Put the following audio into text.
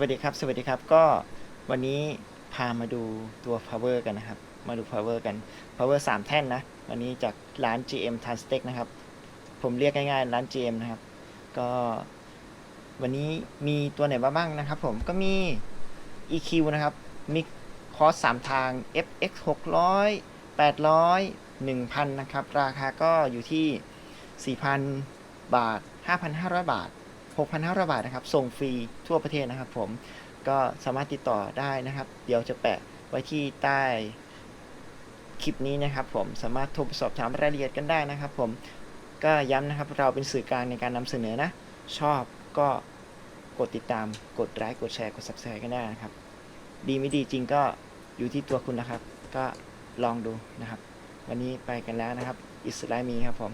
วัสดีครับ สวัสดีครับ ก็วันนี้พามาดูตัว power กันนะครับ มาดู power กัน power 3 แท่นนะ วันนี้จากร้าน GM t a n s t e c นะครับ ผมเรียกง่ายๆ ร้าน GM นะครับ ก็ วันนี้มีตัวไหนบ้างนะครับผม ก็มี EQ นะครับ มีคอร์ส3ทาง FX 600 800 1,000 นะครับ ราคาก็อยู่ที่ 4,000 บาท 5,500 บาท 6,500 บาทนะครับ ส่งฟรีทั่วประเทศนะครับ ผมก็สามารถติดต่อได้นะครับ เดี๋ยวจะแปะไว้ที่ใต้คลิปนี้นะครับ ผมสามารถโทรสอบถามรายละเอียดกันได้นะครับ ผมก็ย้ำนะครับ เราเป็นสื่อกลางในการนำเสนอนะ ชอบก็กดติดตาม กดไลค์ กดแชร์ กด subscribe กันได้นะครับ ดีไม่ดีจริงก็อยู่ที่ตัวคุณนะครับ ก็ลองดูนะครับ วันนี้ไปกันแล้วนะครับ อิสไลมีครับผม